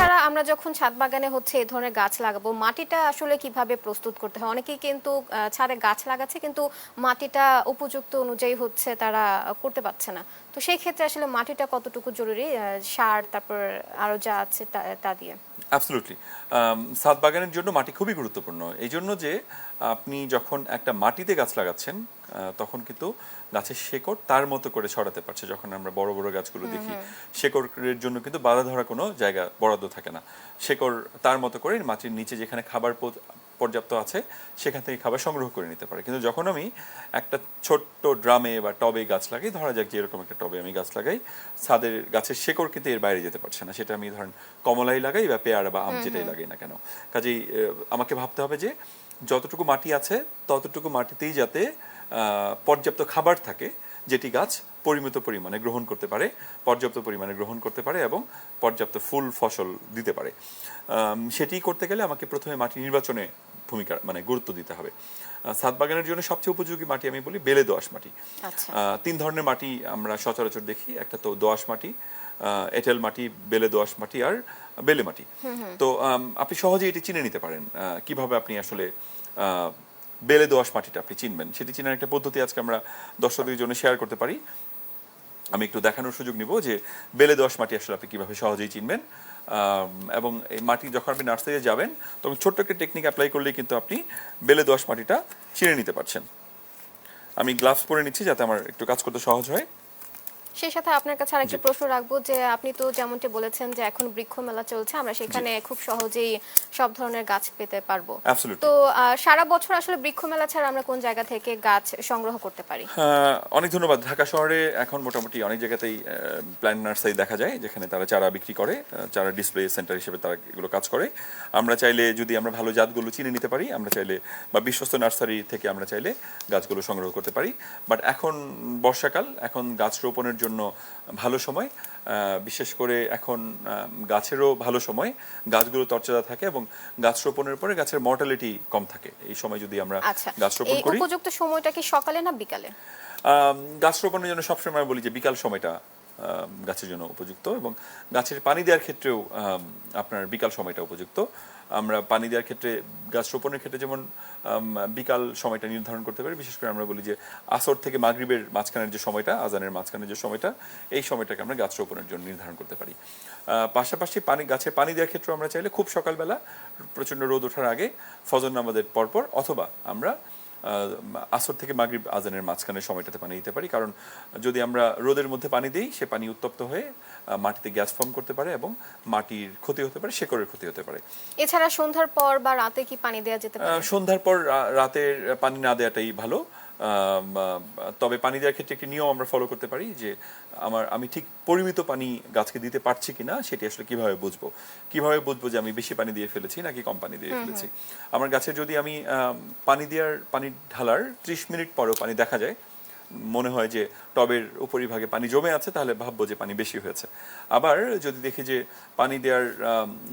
এছাড়া আমরা যখন ছাদ বাগানে হচ্ছে এই ধরনের গাছ লাগাবো, মাটিটা আসলে কীভাবে প্রস্তুত করতে হয়? অনেকেই কিন্তু ছাদে গাছ লাগাচ্ছে কিন্তু মাটিটা উপযুক্ত অনুযায়ী হচ্ছে তারা করতে পারছে না। তো সেই ক্ষেত্রে আসলে মাটিটা কতটুকু জরুরি? সার, তারপর আরও যা আছে তা- দিয়ে। অ্যাবসলুটলি ছাদ বাগানের জন্য মাটি খুবই গুরুত্বপূর্ণ। এই জন্য যে আপনি যখন একটা মাটিতে গাছ লাগাচ্ছেন তখন কিন্তু গাছের শেকড় তার মতো করে ছড়াতে পারছে যখন আমরা বড় বড় গাছগুলো দেখি। শেকড়ের জন্য কিন্তু বাধা ধরা কোনো জায়গা বরাদ্দ থাকে না। শেকড় তার মতো করে মাটির নিচে যেখানে খাবার পর্যাপ্ত আছে সেখান থেকে খাবার সংগ্রহ করে নিতে পারে। কিন্তু যখন আমি একটা ছোট্ট ড্রামে বা টবে গাছ লাগাই ধরা যাক যে এরকম একটা টবে আমি গাছ লাগাই ছাদের গাছের শেকড় কিন্তু এর বাইরে যেতে পারছে না। সেটা আমি ধরেন কমলাই লাগাই বা পেয়ারা বা আম যেটাই লাগাই না কেন। কাজেই আমাকে ভাবতে হবে যে যতটুকু মাটি আছে ততটুকু মাটিতেই যাতে পর্যাপ্ত খাবার থাকে যেটি গাছ পরিমিত পরিমাণে গ্রহণ করতে পারে পর্যাপ্ত পরিমাণে গ্রহণ করতে পারে এবং পর্যাপ্ত ফুল ফসল দিতে পারে। সেটি করতে গেলে আমাকে প্রথমে মাটি নির্বাচনে ভূমিকা মানে গুরুত্ব দিতে হবে। ছাদ বাগানের জন্য সবচেয়ে উপযোগী মাটি আমি বলি বেলে দোআঁশ মাটি। আচ্ছা। আহ, তিন ধরনের মাটি আমরা সচরাচর দেখি একটা তো দোআঁশ মাটি আহ, এঁটেল মাটি বেলে দোআঁশ মাটি আর বেলে মাটি। তো আপনি সহজে এটি চিনে নিতে পারেন আহ, কীভাবে আপনি আসলে আহ, বেলে দোয়াশ মাটিটা আপনি চিনবেন। সেটি চিনার একটা পদ্ধতি আজকে আমরা দর্শকদের জন্য শেয়ার করতে পারি। আমি একটু দেখানোর সুযোগ নিব যে বেলে দোয়াশ মাটি আসলে আপনি কীভাবে সহজেই চিনবেন। এবং এই মাটি যখন আপনি নার্সারিতে যাবেন, তখন ছোট্ট একটা টেকনিক অ্যাপ্লাই করলেই কিন্তু আপনি বেলে দোয়াশ মাটিটা চিনে নিতে পারছেন। আমি গ্লাভস পরে নিচ্ছি যাতে আমার একটু কাজ করতে সহজ হয়। সেই সাথে আপনার কাছে আরেকটা প্রশ্ন রাখব যে আপনি তো যেমনটি বলেছেন যে এখন বৃক্ষ মেলা চলছে আমরা সেখানে খুব সহজেই সব ধরনের গাছ পেতে পারব। তো সারা বছর আসলে বৃক্ষ মেলা ছাড়া আমরা কোন জায়গা থেকে গাছ সংগ্রহ করতে পারি? হ্যাঁ, অনেক ধন্যবাদ। ঢাকা শহরে এখন মোটামুটি অনেক জায়গাতেই প্ল্যান নার্সারি দেখা যায় যেখানে তারা চারা বিক্রি করে চারা ডিসপ্লে সেন্টার হিসেবে তারা এগুলো কাজ করে। আমরা চাইলে যদি আমরা ভালো জাতগুলো চিনে নিতে পারি আমরা চাইলে বা বিশ্বস্ত নার্সারি থেকে আমরা চাইলে গাছগুলো সংগ্রহ করতে পারি। বাট এখন বর্ষাকাল এখন গাছ রোপণের জন্য ভালো সময়। বিশেষ করে এখন গাছেরও ভালো সময়। গাছগুলো তরচাদা থাকে এবং গাছ রোপণের পরে গাছের মর্টালিটি কম থাকে। এই সময় যদি আমরা আচ্ছা গাছ রোপণ করি। উপযুক্ত সময়টা কি সকালে না বিকালে? গাছ রোপণের জন্য সবসময় বলি যে বিকাল সময়টা গাছের জন্য উপযুক্ত এবং গাছের পানি দেওয়ার ক্ষেত্রেও আপনার বিকাল সময়টা উপযুক্ত। আমরা পানি দেওয়ার ক্ষেত্রে, গাছ রোপণের ক্ষেত্রে যেমন বিকাল সময়টা নির্ধারণ করতে পারি, বিশেষ করে আমরা বলি যে আসর থেকে মাগরিবের মাঝখানের যে সময়টা, আজানের মাঝখানের যে সময়টা, এই সময়টাকে আমরা গাছ রোপণের জন্য নির্ধারণ করতে পারি। পাশাপাশি পানি, গাছে পানি দেওয়ার ক্ষেত্রে আমরা চাইলে খুব সকালবেলা প্রচণ্ড রোদ ওঠার আগে ফজর নামাজের পরপর অথবা আমরা আসর থেকে মাগরিব, আজানের মাঝখানের সময়টাতে পানি দিতে পারি। কারণ যদি আমরা রোদের মধ্যে পানি দিই, সে পানি উত্তপ্ত হয়ে মাটিতে গ্যাস ফর্ম করতে পারে এবং মাটির ক্ষতি হতে পারে শেকড়ের ক্ষতি হতে পারে। এছাড়া সন্ধ্যার পর বা রাতে কি পানি দেওয়া যেতে পারে? সন্ধ্যার পর রাতের পানি না দেওয়াটাই ভালো। তবে পানি দেওয়ার ক্ষেত্রে একটি নিয়ম আমরা ফলো করতে পারি যে আমার আমি ঠিক পরিমিত পানি গাছকে দিতে পারছি কিনা সেটি আসলে কীভাবে বুঝব? কীভাবে বুঝব যে আমি বেশি পানি দিয়ে ফেলেছি নাকি কম পানি দিয়ে ফেলেছি? আমার গাছে যদি আমি আম, পানি দেওয়ার পানি ঢালার ত্রিশ মিনিট পরেও পানি দেখা যায় মনে হয় যে টবের উপরিভাগে পানি জমে আছে, তাহলে ভাববো যে পানি বেশি হয়েছে। আবার যদি দেখি যে পানি দেওয়ার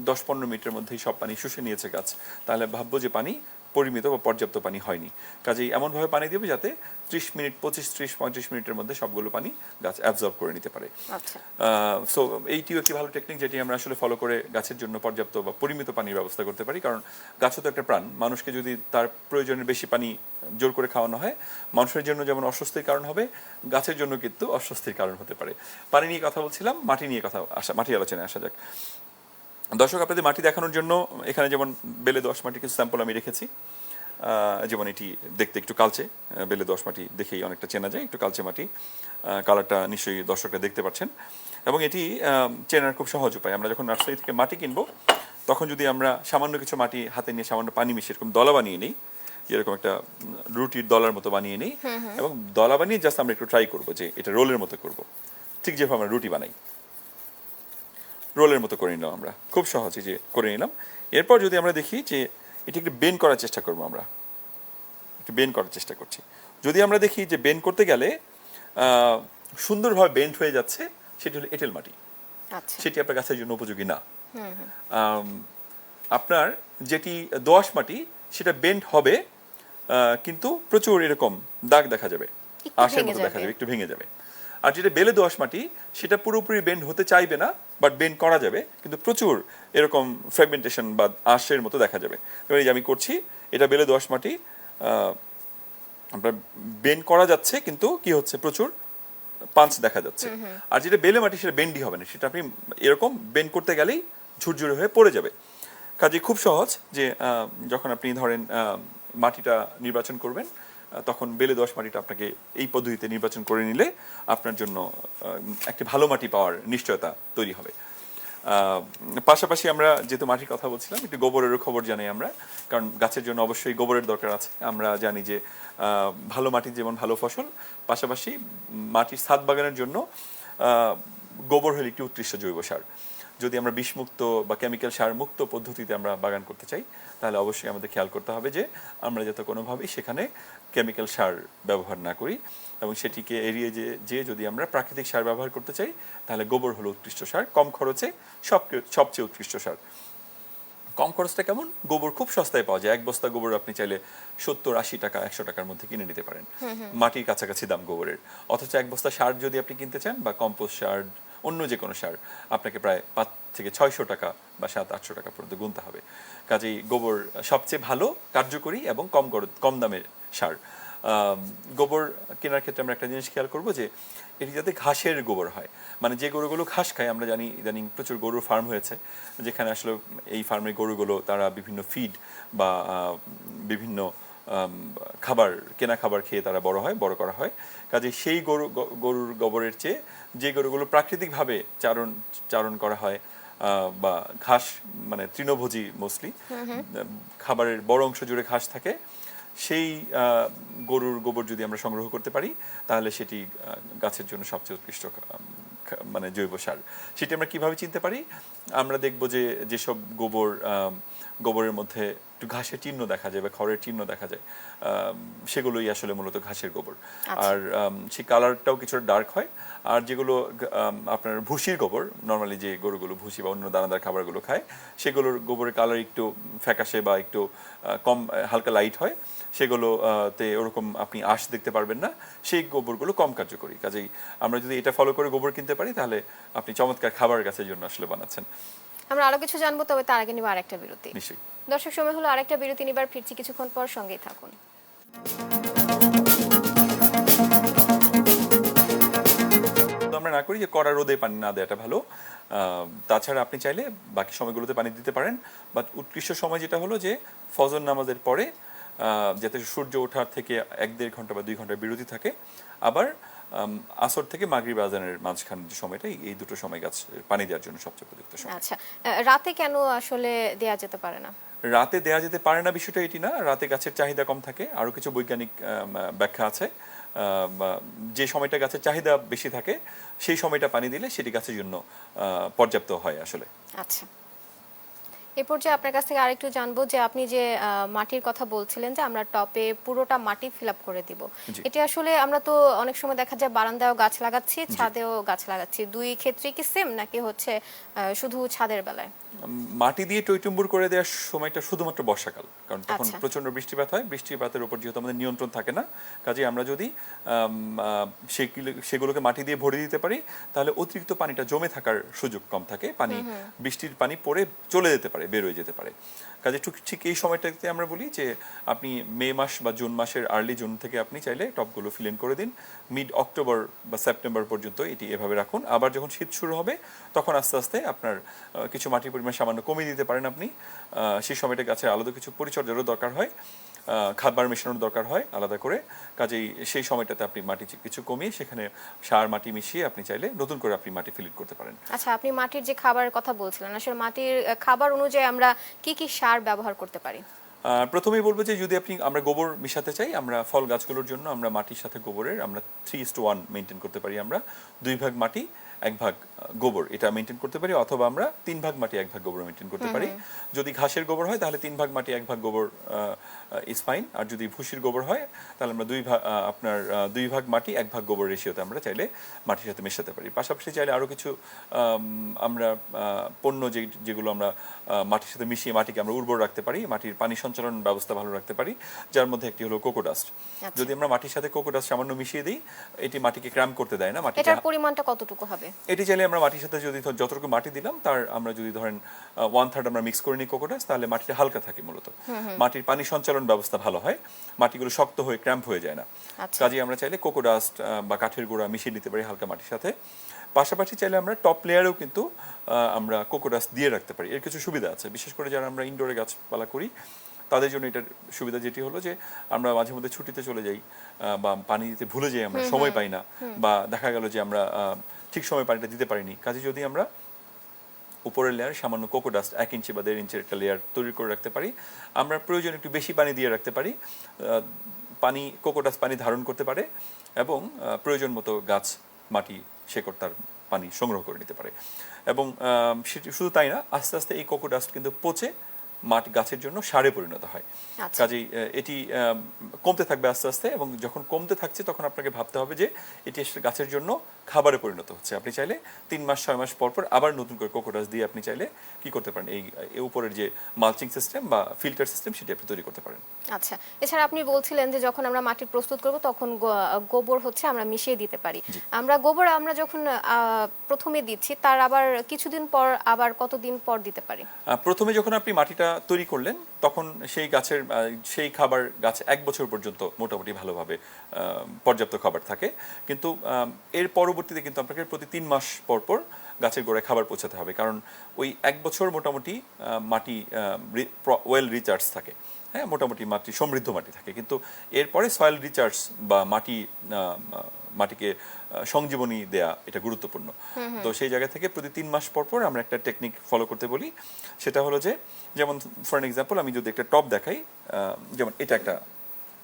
দশ পনেরো মিনিটের মধ্যেই সব পানি শুষে নিয়েছে গাছ, তাহলে ভাববো যে পানি পরিমিত বা পর্যাপ্ত পানি হয়নি। কাজেই এমনভাবে পানি দেবে যাতে ত্রিশ মিনিট পঁচিশ ত্রিশ পঁয়ত্রিশ মিনিটের মধ্যে সবগুলো পানি গাছ অ্যাবজর্ব করে নিতে পারে। আচ্ছা। সো এইটিও একটি ভালো টেকনিক যেটি আমরা আসলে ফলো করে গাছের জন্য পর্যাপ্ত বা পরিমিত পানির ব্যবস্থা করতে পারি। কারণ গাছও তো একটা প্রাণ। মানুষকে যদি তার প্রয়োজনের বেশি পানি জোর করে খাওয়ানো হয় মানুষের জন্য যেমন অস্বস্তির কারণ হবে গাছের জন্য কিন্তু অস্বস্তির কারণ হতে পারে। পানি নিয়ে কথা বলছিলাম মাটি নিয়ে কথা আসা মাটি আলোচনায় আসা যাক। দর্শক আপনাদের মাটি দেখানোর জন্য এখানে যেমন বেলে দশ মাটি কিছু স্যাম্পল আমি রেখেছি। যেমন এটি দেখতে একটু কালচে বেলে দশ মাটি দেখেই অনেকটা চেনা যায় একটু কালচে মাটি। কালারটা নিশ্চয়ই দর্শকরা দেখতে পাচ্ছেন। এবং এটি চেনার খুব সহজ উপায়। আমরা যখন নার্সারি থেকে মাটি কিনবো তখন যদি আমরা সামান্য কিছু মাটি হাতে নিয়ে সামান্য পানি মিশিয়ে এরকম দলা বানিয়ে নিই যেরকম একটা রুটির দলার মতো বানিয়ে নিই এবং দলা বানিয়ে জাস্ট আমরা একটু ট্রাই করব যে এটা রোলের মতো করব। ঠিক যেভাবে আমরা রুটি বানাই। রোলের মতো করে নিলাম আমরা। খুব সহজে যে করে নিলাম। এরপর যদি আমরা দেখি যে এটি একটু বেন করার চেষ্টা করব আমরা। একটু বেন করার চেষ্টা করছি। যদি আমরা দেখি যে বেন করতে গেলে সুন্দরভাবে বেন্ড হয়ে যাচ্ছে সেটি হলো এঁটেল মাটি। আচ্ছা। সেটি আপনার গাছের জন্য উপযোগী না। আপনার যেটি দোআঁশ মাটি সেটা বেন্ড হবে কিন্তু প্রচুর এরকম দাগ দেখা যাবে। আশের মতো দেখা যাবে। একটু ভেঙে যাবে। আর যেটা বেলে দোআঁশ মাটি সেটা পুরোপুরি বেন্ড হতে চাইবে না। বাট বেন্ড করা যাবে কিন্তু প্রচুর এরকম ফ্র্যাগমেন্টেশন বা আঁশের মতো দেখা যাবে। এবার এই যে আমি করছি এটা বেলে দোয়াশ মাটি আপনার বেন্ড করা যাচ্ছে কিন্তু কি হচ্ছে? প্রচুর পাঞ্চ দেখা যাচ্ছে। আর যেটা বেলে মাটি সেটা বেন্ডি হবে না। সেটা আপনি এরকম বেন করতে গেলেই ঝুরঝুরে হয়ে পড়ে যাবে। কাজে খুব সহজ যে যখন আপনি ধরেন মাটিটা নির্বাচন করবেন তখন বেলে দোয়াশ মাটিটা আপনাকে এই পদ্ধতিতে নির্বাচন করে নিলে আপনার জন্য একটি ভালো মাটি পাওয়ার নিশ্চয়তা তৈরি হবে। পাশাপাশি আমরা যেহেতু মাটির কথা বলছিলাম, একটু গোবরেরও খবর জানি আমরা, কারণ গাছের জন্য অবশ্যই গোবরের দরকার আছে। আমরা জানি যে ভালো মাটি যেমন ভালো ফসল, পাশাপাশি মাটির ছাদ বাগানের জন্য গোবর হলো একটি উৎকৃষ্ট জৈব সার। যদি আমরা বিষমুক্ত বা কেমিক্যাল সার মুক্ত পদ্ধতিতে আমরা বাগান করতে চাই তাহলে অবশ্যই আমাদের খেয়াল করতে হবে যে আমরা যাতে কোনোভাবেই সেখানে কেমিক্যাল সার ব্যবহার না করি এবং সেটিকে এড়িয়ে যে যে যদি আমরা প্রাকৃতিক সার ব্যবহার করতে চাই তাহলে গোবর হলো উৎকৃষ্ট সার কম খরচে সব সবচেয়ে উৎকৃষ্ট সার। কম খরচটা কেমন? গোবর খুব সস্তায় পাওয়া যায়। এক বস্তা গোবর আপনি চাইলে সত্তর আশি টাকা একশো টাকার মধ্যে কিনে নিতে পারেন। মাটির কাছাকাছি দাম গোবরের। অথচ এক বস্তা সার যদি আপনি কিনতে চান বা কম্পোস্ট সার অন্য যে কোনো সার আপনাকে প্রায় পাঁচ থেকে ছয়শো টাকা বা সাত, আটশো টাকা পর্যন্ত গুনতে হবে। কাজেই গোবর সবচেয়ে ভালো, কার্যকরী এবং কম কম দামের সার। গোবর কেনার ক্ষেত্রে আমরা একটা জিনিস খেয়াল করব যে, এটি যাতে ঘাসের গোবর হয়। মানে যে গরুগুলো ঘাস খায়, আমরা জানি ইদানিং প্রচুর গরুর ফার্ম হয়েছে, যেখানে আসলে এই ফার্মের গরুগুলো, তারা বিভিন্ন ফিড বা বিভিন্ন খাবার কেনা খাবার খেয়ে তারা বড় হয় বড় করা হয়। কাজে সেই গরু গরুর গোবরের চেয়ে যে গরুগুলো প্রাকৃতিকভাবে চারণ চারণ করা হয় বা ঘাস মানে তৃণভোজী মোস্টলি খাবারের বড় অংশ জুড়ে ঘাস থাকে সেই গরুর গোবর যদি আমরা সংগ্রহ করতে পারি তাহলে সেটি গাছের জন্য সবচেয়ে উৎকৃষ্ট মানে জৈব সার। সেটি আমরা কীভাবে চিনতে পারি? আমরা দেখব যে যেসব গোবর গোবরের মধ্যে একটু ঘাসের চিহ্ন দেখা যায় বা খড়ের চিহ্ন দেখা যায় সেগুলোই আসলে মূলত ঘাসের গোবর। আর সেই কালারটাও কিছুটা ডার্ক হয়। আর যেগুলো আপনার ভুসির গোবর নর্মালি যে গরুগুলো ভুসি বা অন্য দানাদার খাবারগুলো খায় সেগুলোর গোবরের কালার একটু ফ্যাকাশে বা একটু কম হালকা লাইট হয়। সেগুলো তে ওরকম আপনি আঁশ দেখতে পারবেন না সেই গোবরগুলো কম কার্যকরী। কাজেই আমরা যদি এটা ফলো করে গোবর কিনতে পারি তাহলে আপনি চমৎকার খাবার গাছের জন্য আসলে বানাচ্ছেন। আমরা আরও কিছু জানব তবে তার আগে নিব আরেকটা বিরতি। নিশ্চয়ই। দর্শক সময় হলো আরেকটা বিরতি নিবার ফিরছি কিছুক্ষণ পর সঙ্গেই থাকুন। আমরা না করি যে কড়া রোদে পানি না দেওয়াটা ভালো। আহ, তাছাড়া আপনি চাইলে বাকি সময়গুলোতে পানি দিতে পারেন বাট উৎকৃষ্ট সময় যেটা হলো যে ফজর নামাজের পরে যাতে সূর্য ওঠার থেকে এক দেড় ঘণ্টা বা দুই ঘণ্টা বিরতি থাকে। আবার আসর থেকে মাগরিব আজানের মাঝখান যে সময়টা এই দুটো সময় গাছ পানি দেওয়ার জন্য সবচেয়ে উপযুক্ত সময়। আচ্ছা রাতে কেন আসলে দেয়া যেতে পারে না? রাতে দেয়া যেতে পারে না বিষয়টা এটি না। রাতে গাছের চাহিদা কম থাকে। আরও কিছু বৈজ্ঞানিক ব্যাখ্যা আছে। যে সময়টা গাছের চাহিদা বেশি থাকে সেই সময়টা পানি দিলে সেটি গাছের জন্য পর্যাপ্ত হয় আসলে। আচ্ছা। এ পর্যায়ে আপনার কাছ থেকে আরেকটু জানব যে আপনি যে মাটির কথা বলছিলেন যে আমরা টপে পুরোটা মাটি ফিল করে দিব। এটা আসলে আমরা তো অনেক সময় দেখা যায় বারান্দায়ও গাছ লাগাচ্ছি ছাদেও গাছ লাগাচ্ছি। দুই ক্ষেত্রে কি সেম নাকি হচ্ছে শুধু ছাদের বেলায়? মাটি দিয়ে টইটুম্বুর করে দেওয়ার সময়টা শুধুমাত্র বর্ষাকাল কারণ তখন আচ্ছা। প্রচণ্ড বৃষ্টিপাত হয়। বৃষ্টিপাতের উপর যেহেতু আমাদের নিয়ন্ত্রণ থাকে না কাজে আমরা যদি সেগুলোকে মাটি দিয়ে ভরে দিতে পারি তাহলে অতিরিক্ত পানিটা জমে থাকার সুযোগ কম থাকে। পানি বৃষ্টির পানি পড়ে চলে যেতে পারে। বের হয়ে যেতে পারে। কাজে ঠিক এই সময়টাতে আমরা বলি যে, আপনি মে মাস বা জুন মাসের আর্লি জুন থেকে আপনি চাইলে টপগুলো ফিল ইন করে দিন। মিড অক্টোবর বা সেপ্টেম্বর পর্যন্ত এটি এভাবে রাখুন। আবার যখন শীত শুরু হবে, তখন আস্তে আস্তে আপনার কিছু মাটির পরিমাণ সামান্য কমিয়ে দিতে পারেন আপনি। সেই সময়টা গাছের আলাদা কিছু পরিচর্যারও দরকার হয়। খাবার মেশানোর দরকার হয় আলাদা করে। কাজেই সেই সময়টাতে আপনি মাটি কিছু কমিয়ে সেখানে সার মাটি মিশিয়ে আপনি চাইলে নতুন করে আপনি মাটি ফিলিট করতে পারেন। আচ্ছা আপনি মাটির যে খাবারের কথা বলছিলেন আসলে মাটির খাবার অনুযায়ী আমরা কি কি সার ব্যবহার করতে পারি? প্রথমেই বলব যে যদি আপনি আমরা গোবর মিশাতে চাই আমরা ফল গাছগুলোর জন্য আমরা মাটির সাথে গোবরের আমরা three is two one maintain করতে পারি আমরা। দুই ভাগ মাটি এক ভাগ গোবর এটা মেনটেন করতে পারি অথবা আমরা তিন ভাগ মাটি এক ভাগ গোবর মেনটেন করতে পারি। যদি ঘাসের গোবর হয় তাহলে তিন ভাগ মাটি এক ভাগ গোবর ইজ ফাইন আর যদি ভুসির গোবর হয় তাহলে আমরা দুই ভাগ আপনার দুই ভাগ মাটি এক ভাগ গোবর রেশিওতে আমরা চাইলে মাটির সাথে মেশাতে পারি। পাশাপাশি চাইলে আরও কিছু আমরা পণ্য যে যেগুলো আমরা মাটির সাথে মিশিয়ে মাটিকে আমরা উর্বর রাখতে পারি মাটির পানি সঞ্চালন ব্যবস্থা ভালো রাখতে পারি যার মধ্যে একটি হলো কোকোডাস্ট আচ্ছা। যদি আমরা মাটির সাথে কোকোডাস্ট সামান্য মিশিয়ে দিই এটি মাটিকে ক্র্যাম করতে দেয় না মাটিকে এটার পরিমাণটা কতটুকু হবে? এটি চাইলে আমরা মাটির সাথে যদি যতটুকু মাটি দিলাম তার আমরা যদি ধরেন ওয়ান থার্ড আমরা মিক্স করে নিই কোকোডাস তাহলে মাটিটা হালকা থাকে মূলত। মাটির পানি সঞ্চালন ব্যবস্থা ভালো হয়। মাটিগুলো শক্ত হয়ে ক্র্যাম্প হয়ে যায় না। আচ্ছা। কাজে আমরা চাইলে কোকোডাস্ট বা কাঠের গুঁড়া মিশিয়ে নিতে পারি হালকা মাটির সাথে। পাশাপাশি চাইলে আমরা টপ লেয়ারেও কিন্তু আমরা কোকোডাস্ট দিয়ে রাখতে পারি। এর কিছু সুবিধা আছে। বিশেষ করে যারা আমরা ইনডোরে গাছপালা করি তাদের জন্য এটার সুবিধা যেটি হলো যে আমরা মাঝে মধ্যে ছুটিতে চলে যাই বা পানি দিতে ভুলে যাই আমরা সময় পাই না। বা দেখা গেল যে আমরা আহ, ঠিক সময় পানিটা দিতে পারিনি। কাজে যদি আমরা উপরের লেয়ার সামান্য কোকো ডাস্ট এক ইঞ্চি বা দেড় ইঞ্চির একটা লেয়ার তৈরি করে রাখতে পারি, আমরা প্রয়োজন একটু বেশি পানি দিয়ে রাখতে পারি পানি কোকো ডাস্ট পানি ধারণ করতে পারে এবং প্রয়োজন মতো গাছ, মাটি, শেকড় তার পানি সংগ্রহ করে নিতে পারে। এবং সেটি শুধু তাই না, আস্তে আস্তে এই কোকো ডাস্ট কিন্তু পচে মাটি গাছের জন্য সারে পরিণত হয়। আচ্ছা। কাজেই এটি আহ, কমতে থাকবে আস্তে আস্তে এবং যখন কমতে থাকছে তখন আপনাকে ভাবতে হবে যে এটি আসলে গাছের জন্য খাবারে পরিণত হচ্ছে। আপনি চাইলে তিন মাস ছয় মাস পর পর আবার নতুন করে কোকোটাস দিয়ে আপনি চাইলে কি করতে পারেন? এই উপরের যে মালচিং সিস্টেম বা ফিল্টার সিস্টেম সেটি আপনি তৈরি করতে পারেন। আচ্ছা এছাড়া আপনি বলছিলেন যে যখন আমরা মাটি প্রস্তুত করব তখন গোবর হচ্ছে আমরা মিশিয়ে দিতে পারি। আমরা গোবর আমরা যখন প্রথমে দিচ্ছি তার আবার কিছুদিন পর আবার কতদিন পর দিতে পারি? প্রথমে যখন আপনি মাটিটা তৈরি করলেন তখন সেই গাছের সেই খাবার গাছ এক বছর পর্যন্ত মোটামুটি ভালোভাবে পর্যাপ্ত খাবার থাকে। কিন্তু এর পরবর্তীতে কিন্তু আপনাকে প্রতি তিন মাস পর পর গাছের গোড়ায় খাবার পৌঁছাতে হবে। কারণ ওই এক বছর মোটামুটি মাটি ওয়েল রিচার্জ থাকে। হ্যাঁ মোটামুটি মাটি সমৃদ্ধ মাটি থাকে। কিন্তু এরপরে সয়েল রিচার্জ বা মাটি মাটিকে সংজীবনী দেয়া এটা গুরুত্বপূর্ণ। তো সেই জায়গা থেকে প্রতি তিন মাস পর পর আমরা একটা টেকনিক ফলো করতে বলি। সেটা হলো যে যেমন ফর এক্সাম্পল আমি যদি একটা টপ দেখাই যেমন এটা একটা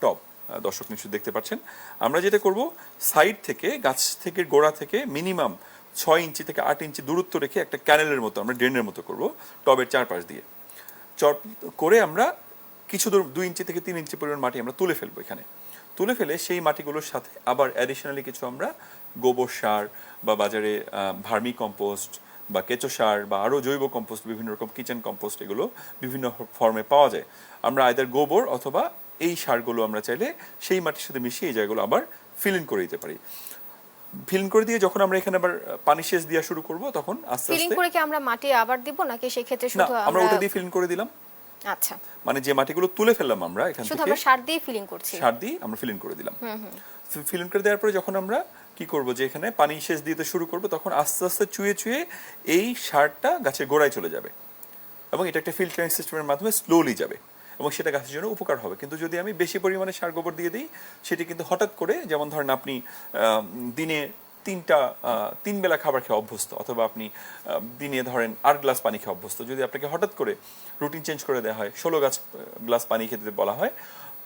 টপ দর্শক নিশ্চয়ই দেখতে পাচ্ছেন। আমরা যেটা করব সাইড থেকে গাছ থেকে গোড়া থেকে মিনিমাম ছয় ইঞ্চি থেকে আট ইঞ্চি দূরত্ব রেখে একটা ক্যানেলের মতো আমরা ড্রেনের মতো করব টবের চারপাশ দিয়ে। চট করে আমরা কিছু দূর দুই ইঞ্চি থেকে তিন ইঞ্চি পরিমাণ মাটি আমরা তুলে ফেলব এখানে। তুলে ফেলে সেই মাটিগুলোর সাথে আবার অ্যাডিশনালি কিছু আমরা গোবর সার বা বাজারে ভার্মি কম্পোস্ট বা কেঁচো সার বা আরও জৈব কম্পোস্ট বিভিন্ন রকম কিচেন কম্পোস্ট এগুলো বিভিন্ন ফর্মে পাওয়া যায়। আমরা আয়দার গোবর অথবা এই সারগুলো আমরা চাইলে সেই মাটির সাথে মিশিয়ে এই জায়গাগুলো আবার ফিল ইন করে দিতে পারি। ফিল করে দিয়ে যখন আমরা এখানে আবার পানি সেচ দেওয়া শুরু করব তখন আস্তে আস্তে ফিলিং করে কি আমরা মাটি আবার দিব নাকি সেক্ষেত্রে না শুধু আমরা ওটা দিয়ে ফিল করে দিলাম। আচ্ছা। মানে যে মাটিগুলো তুলে ফেললাম আমরা এখান থেকে শুধু আমরা সার দিয়ে ফিলিং করছি। সার দিয়ে আমরা ফিলিং করে দিলাম। ফিল ইন করে দেওয়ার পরে যখন আমরা কি করব যে এখানে পানি সেচ দিতে শুরু করব তখন আস্তে আস্তে চুয়ে চুয়ে এই সারটা গাছের গোড়ায় চলে যাবে। এবং এটা একটা ফিল্টারিং সিস্টেমের মাধ্যমে স্লোলি যাবে। এবং সেটা গাছের জন্য উপকার হবে। কিন্তু যদি আমি বেশি পরিমাণে সার গোবর দিয়ে দিই, সেটি কিন্তু হঠাৎ করে যেমন ধরেন আপনি দিনে তিনটা তিন বেলা খাবার খেয়ে অভ্যস্ত অথবা আপনি দিনে ধরেন আট গ্লাস পানি খেয়ে অভ্যস্ত। যদি আপনাকে হঠাৎ করে রুটিন চেঞ্জ করে দেওয়া হয়, ষোলো গাছ গ্লাস পানি খেতে বলা হয়,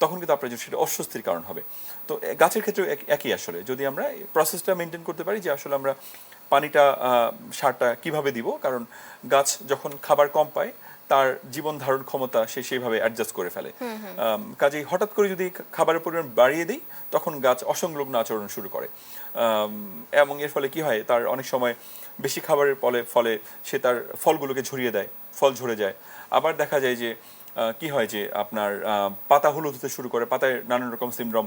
তখন কিন্তু আপনার জন্য সেটা অস্বস্তির কারণ হবে। তো গাছের ক্ষেত্রে একই আসলে। যদি আমরা প্রসেসটা মেনটেন করতে পারি যে আসলে আমরা পানিটা সারটা কীভাবে দিব, কারণ গাছ যখন খাবার কম পায় তার জীবন ধারণ ক্ষমতা সে সেইভাবে অ্যাডজাস্ট করে ফেলে। কাজেই হঠাৎ করে যদি খাবারের পরিমাণ বাড়িয়ে দিই তখন গাছ অসংলগ্ন আচরণ শুরু করে। এবং এর ফলে কি হয় তার অনেক সময় বেশি খাবারের ফলে ফলে সে তার ফলগুলোকে ঝরিয়ে দেয় ফল ঝরে যায়। আবার দেখা যায় যে কি হয় যে আপনার আহ, পাতা হলুদ হতে শুরু করে পাতায় নানান রকম সিমড্রম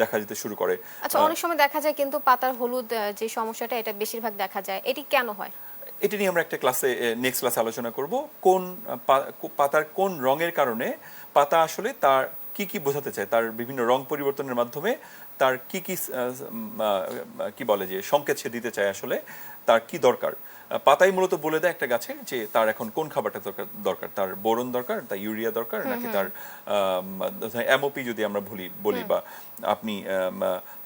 দেখা যেতে শুরু করে। আচ্ছা অনেক সময় দেখা যায় কিন্তু পাতার হলুদ যে সমস্যাটা এটা বেশিরভাগ দেখা যায়। এটি কেন হয়? এটা নিয়ে আমরা একটা ক্লাসে নেক্সট ক্লাসে আলোচনা করব। কোন পাতার কোন রঙের কারণে পাতা আসলে তার কি কি বোঝাতে চায়, তার বিভিন্ন রং পরিবর্তনের মাধ্যমে তার কি কি কি বলে যে সংকেত সে দিতে চায় আসলে তার কি দরকার? পাতাই মূলত বলে দেয় একটা গাছের যে তার এখন কোন খাবারটা দরকার দরকার? তার বোরন দরকার তার ইউরিয়া দরকার নাকি তার এমওপি যদি আমরা ভুলি বলি বা আপনি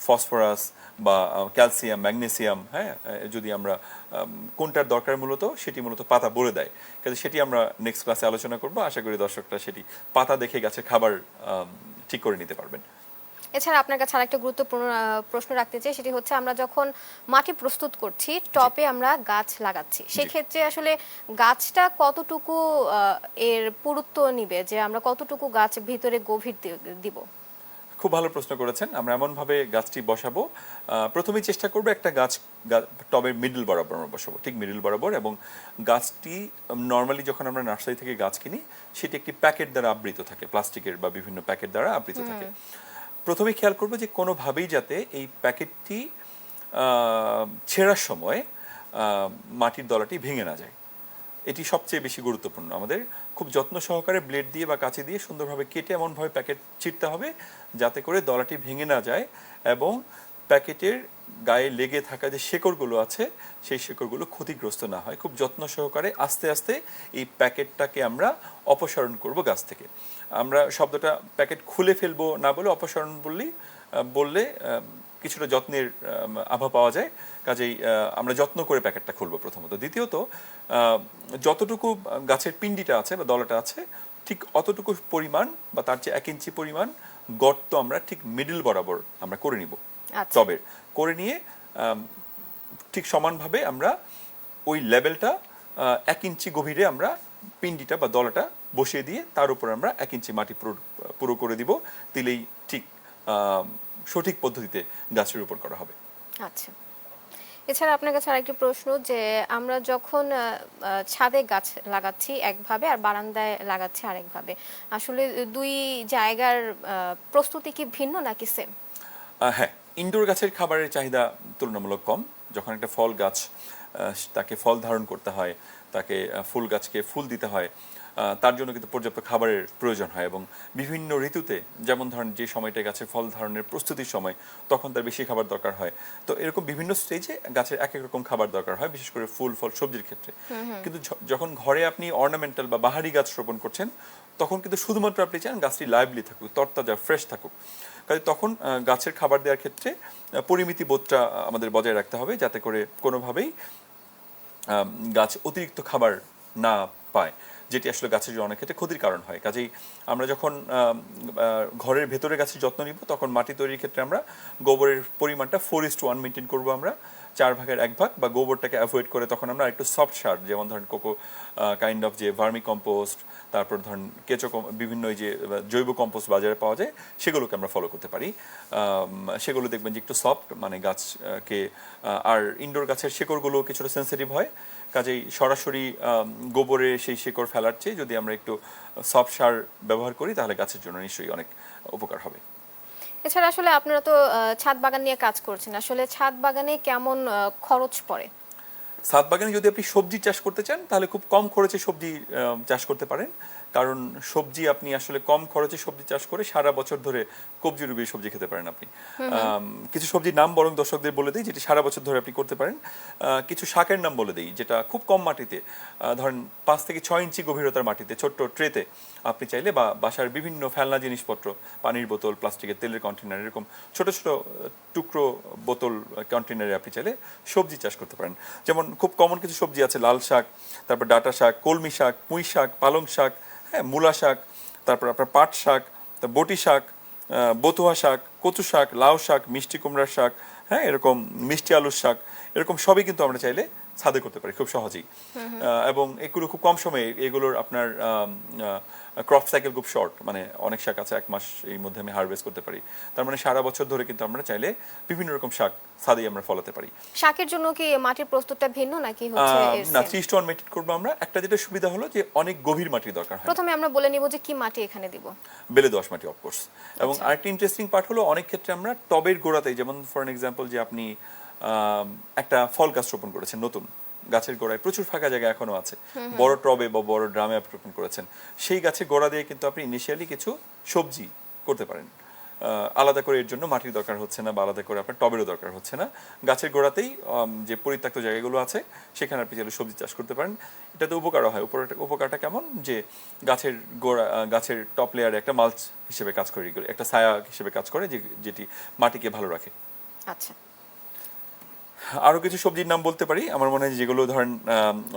ফসফরাস বা ক্যালসিয়াম ম্যাগনেসিয়াম হ্যাঁ যদি আমরা কোনটার দরকার মূলত সেটি মূলত পাতা বলে দেয়। কিন্তু সেটি আমরা নেক্সট ক্লাসে আলোচনা করব। আশা করি দর্শকরা সেটি পাতা দেখে গাছের খাবার ঠিক করে নিতে পারবেন। এছাড়া আপনার কাছে আরেকটা গুরুত্বপূর্ণ প্রশ্ন রাখতে চাই সেটি হচ্ছে আমরা যখন মাটি প্রস্তুত করছি টপে আমরা গাছ লাগাচ্ছি। সেক্ষেত্রে আসলে গাছটা কতটুকু এর পুরুত্ব নিবে যে আমরা কতটুকু গাছ ভিতরে গভীর দিব? খুব ভালো প্রশ্ন করেছেন। আমরা এমনভাবে গাছটি বসাবো। আহ, প্রথমেই চেষ্টা করব একটা গাছ টবের মিডল বরাবর আমরা বসাবো ঠিক মিডল বরাবর এবং গাছটি নর্মালি যখন আমরা নার্সারি থেকে গাছ কিনি সেটি একটি প্যাকেট দ্বারা আবৃত থাকে প্লাস্টিকের বা বিভিন্ন প্যাকেট দ্বারা আবৃত থাকে। প্রথমে খেয়াল করব যে কোনোভাবেই যাতে এই প্যাকেটটি ছেঁড়ার সময় মাটির দলাটি ভেঙে না যায়। এটি সবচেয়ে বেশি গুরুত্বপূর্ণ। আমাদের খুব যত্ন সহকারে ব্লেড দিয়ে বা কাছে দিয়ে সুন্দরভাবে কেটে এমনভাবে প্যাকেট ছিটতে হবে, যাতে করে দলাটি ভেঙে না যায় এবং প্যাকেটের গায়ে লেগে থাকা যে শেকড়গুলো আছে, সেই শেকড়গুলো ক্ষতিগ্রস্ত না হয়। খুব যত্ন সহকারে আস্তে আস্তে এই প্যাকেটটাকে আমরা অপসারণ করব গাছ থেকে। আমরা শব্দটা প্যাকেট খুলে ফেলব না বলে অপসারণ বললেই বললে কিছুটা যত্নের আভা পাওয়া যায়। কাজেই আমরা যত্ন করে প্যাকেটটা খুলবো প্রথমত। দ্বিতীয়ত যতটুকু গাছের পিন্ডিটা আছে বা দলাটা আছে, ঠিক অতটুকু পরিমাণ বা তার চেয়ে এক ইঞ্চি পরিমাণ গর্ত আমরা ঠিক মিডল বরাবর আমরা করে নিব। আচ্ছা। টবের করে নিয়ে ঠিক সমানভাবে আমরা ওই লেভেলটা এক ইঞ্চি গভীরে আমরা পিন্ডিটা বা দলাটা বসিয়ে দিয়ে তার উপর আমরা এক ইঞ্চি মাটি পুরো করে দিব দিলেই ঠিক সঠিক পদ্ধতিতে গাছের রোপণ করা হবে। আচ্ছা। এছাড়া আপনার কাছে আরেকটি প্রশ্ন যে আমরা যখন ছাদে গাছ লাগাচ্ছি একভাবে আর বারান্দায় লাগাচ্ছি আরেকভাবে আসলে দুই জায়গার প্রস্তুতি কি ভিন্ন নাকি সেম হ্যাঁ ইনডোর গাছের খাবারের চাহিদা তুলনামূলক কম। যখন একটা ফল গাছ তাকে ফল ধারণ করতে হয় তাকে ফুল গাছকে ফুল দিতে হয় তার জন্য কিন্তু পর্যাপ্ত খাবারের প্রয়োজন হয় এবং বিভিন্ন ঋতুতে যেমন ধরেন যে সময়টা গাছের ফল ধারণের প্রস্তুতির সময় তখন তার বেশি খাবার দরকার হয়। তো এরকম বিভিন্ন স্টেজে গাছের এক এক রকম খাবার দরকার হয় বিশেষ করে ফুল ফল সবজির ক্ষেত্রে। কিন্তু যখন ঘরে আপনি অর্নামেন্টাল বা বাহারি গাছ রোপণ করছেন তখন কিন্তু শুধুমাত্র আপনি চান গাছটি লাইভলি থাকুক তরতাজা ফ্রেশ থাকুক। কাজে তখন গাছের খাবার দেওয়ার ক্ষেত্রে পরিমিতি বোধটা আমাদের বজায় রাখতে হবে যাতে করে কোনোভাবেই গাছ অতিরিক্ত খাবার না পায়, যেটি আসলে গাছের জন্য অনেক ক্ষেত্রে ক্ষতির কারণ হয়। কাজেই আমরা যখন ঘরের ভেতরে গাছের যত্ন নিব, তখন মাটি তৈরির ক্ষেত্রে আমরা গোবরের পরিমাণটা ফোর ইস্ট ওয়ান মেনটেন করব আমরা। চার ভাগের এক ভাগ বা গোবরটাকে অ্যাভয়েড করে তখন আমরা একটু সফট সার, যেমন ধরেন কোকো কাইন্ড অফ যে ভার্মি কম্পোস্ট তারপর ধরেন কেঁচো বিভিন্ন যে জৈব কম্পোস্ট বাজারে পাওয়া যায়, সেগুলোকে আমরা ফলো করতে পারি। সেগুলো দেখবেন যে একটু সফট মানে গাছকে আর ইনডোর গাছের শেকড়গুলো কিছুটা সেন্সিটিভ হয়। কাজেই সরাসরি গোবরে সেই শেকড় ফেলার চেয়ে যদি আমরা একটু সফট সার ব্যবহার করি, তাহলে গাছের জন্য নিশ্চয়ই অনেক উপকার হবে। এছাড়া আসলে আপনারা তো ছাদ বাগান নিয়ে কাজ করছেন। আসলে ছাদ বাগানে কেমন খরচ পড়ে? ছাদ বাগানে যদি আপনি সবজি চাষ করতে চান, তাহলে খুব কম খরচে সবজি চাষ করতে পারেন। কারণ সবজি আপনি আসলে কম খরচে সবজি চাষ করে সারা বছর ধরে কবজি রুবিয়ে সবজি খেতে পারেন আপনি। কিছু সবজির নাম বরং দর্শকদের বলে দিই যেটি সারা বছর ধরে আপনি করতে পারেন। আহ, কিছু শাকের নাম বলে দিই যেটা খুব কম মাটিতে ধরেন পাঁচ থেকে ছয় ইঞ্চি গভীরতার মাটিতে ছোট্ট ট্রেতে আপনি চাইলে বা বাসার বিভিন্ন ফেলনা জিনিসপত্র পানির বোতল প্লাস্টিকের তেলের কন্টেনার এরকম ছোট ছোট টুকরো বোতল কন্টেনারে আপনি চাইলে সবজি চাষ করতে পারেন। যেমন খুব কমন কিছু সবজি আছে লাল শাক তারপর ডাটা শাক কলমি শাক পুঁই শাক পালং শাক হ্যাঁ মূলা শাক, তারপর আপনার পাট শাক বটি শাক বতুয়া শাক, কচু শাক, লাউ শাক, মিষ্টি কুমড়ার শাক হ্যাঁ এরকম মিষ্টি আলুর শাক, এরকম সবই কিন্তু আমরা চাইলে ছাদে করতে পারি খুব সহজেই। এবং এগুলো খুব কম সময়ে এগুলোর আপনার ক্রপ সাইকেল খুব শর্ট মানে অনেক শাক আছে এক মাস এই মধ্যে আমি হারভেস্ট করতে পারি। তার মানে সারা বছর ধরে কিন্তু আমরা চাইলে বিভিন্ন রকম শাক ছাদেই আমরা ফলাতে পারি। শাকের জন্য কি মাটির প্রস্তুতটা ভিন্ন নাকি হচ্ছে না থ্রি স্টোন মেটেড করব আমরা। একটা যেটা সুবিধা হলো যে অনেক গভীর মাটির দরকার হয়। প্রথমে আমরা বলে নিব যে কি মাটি এখানে দিব। বেলে দোয়াশ মাটি অফকোর্স এবং আচ্ছা। আরেকটা ইন্টারেস্টিং পার্ট হলো অনেক ক্ষেত্রে আমরা টবের গোড়াতেই যেমন ফর এক্সাম্পল যে আপনি একটা ফল গাছ রোপণ করেছেন নতুন। গাছের গোড়ায় প্রচুর ফাঁকা জায়গা এখনও আছে। বড় টবে বা বড় ড্রামে আপনি রোপণ করেছেন। সেই গাছের গোড়া দিয়ে কিন্তু আপনি ইনিশিয়ালি কিছু সবজি করতে পারেন। আলাদা করে এর জন্য মাটির দরকার হচ্ছে না বা আলাদা করে আপনার টবেরও দরকার হচ্ছে না। গাছের গোড়াতেই যে পরিত্যক্ত জায়গাগুলো আছে সেখানে আপনি চাইলে সবজি চাষ করতে পারেন। এটাতে উপকারও হয়। উপর- উপকারটা কেমন? যে গাছের গোড়া গাছের টপ লেয়ারে একটা মালচ হিসেবে কাজ করে একটা ছায়া হিসেবে কাজ করে যে যেটি মাটিকে ভালো রাখে। আচ্ছা। আরও কিছু সবজির নাম বলতে পারি? আমার মনে হয় যেগুলো ধরেন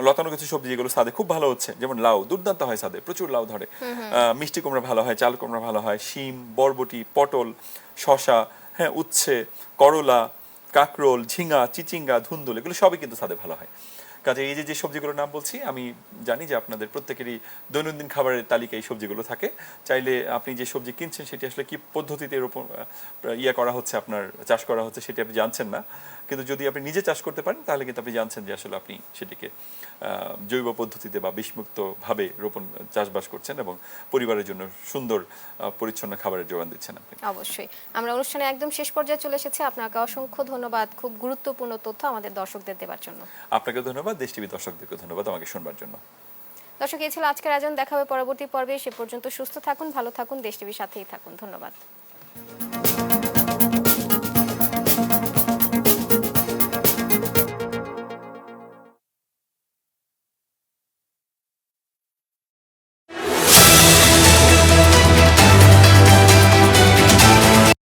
লতানো কিছু সবজি যেগুলো সাদে খুব ভালো হচ্ছে। যেমন লাউ দুর্দান্ত হয় সাদে প্রচুর লাউ ধরে। মিষ্টি কুমড়া ভালো হয় চাল কুমড়া ভালো হয় শিম বরবটি পটল শশা হ্যাঁ উচ্ছে করলা কাকরোল ঝিঙা চিচিঙ্গা ধুন্দুল এগুলো সবই কিন্তু সাদে ভালো হয়। কাজে এই যে যে সবজিগুলোর নাম বলছি আমি জানি যে আপনাদের প্রত্যেকেরই দৈনন্দিন খাবারের তালিকায় এই সবজিগুলো থাকে। চাইলে আপনি যে সবজি কিনছেন সেটি আসলে কি পদ্ধতিতে এর উপর ইয়ে করা হচ্ছে আপনার চাষ করা হচ্ছে সেটি আপনি জানছেন না। কিন্তু যদি আপনি নিজে চাষ করতে পারেন তাহলে কিন্তু আপনি জানছেন যে আসলে আপনি সেটিকে জৈব পদ্ধতিতে বা বিষমুক্তভাবে রোপণ চাষবাস করছেন এবং পরিবারের জন্য সুন্দর পরিচ্ছন্ন খাবারের যোগান দিচ্ছেন আপনি। অবশ্যই। আমরা অনুষ্ঠানে একদম শেষ পর্যায়ে চলে এসেছি। আপনাকে অসংখ্য ধন্যবাদ। খুব গুরুত্বপূর্ণ তথ্য আমাদের দর্শকদের দেওয়ার জন্য। আপনাকে ধন্যবাদ। দেশ টিভি দর্শকদেরকে ধন্যবাদ আমাকে শুনবার জন্য। দর্শক এই ছিল আজকের আয়োজন। দেখা হবে পরবর্তী পর্বে। সে পর্যন্ত সুস্থ থাকুন ভালো থাকুন। দেশ টিভির সাথেই থাকুন। ধন্যবাদ।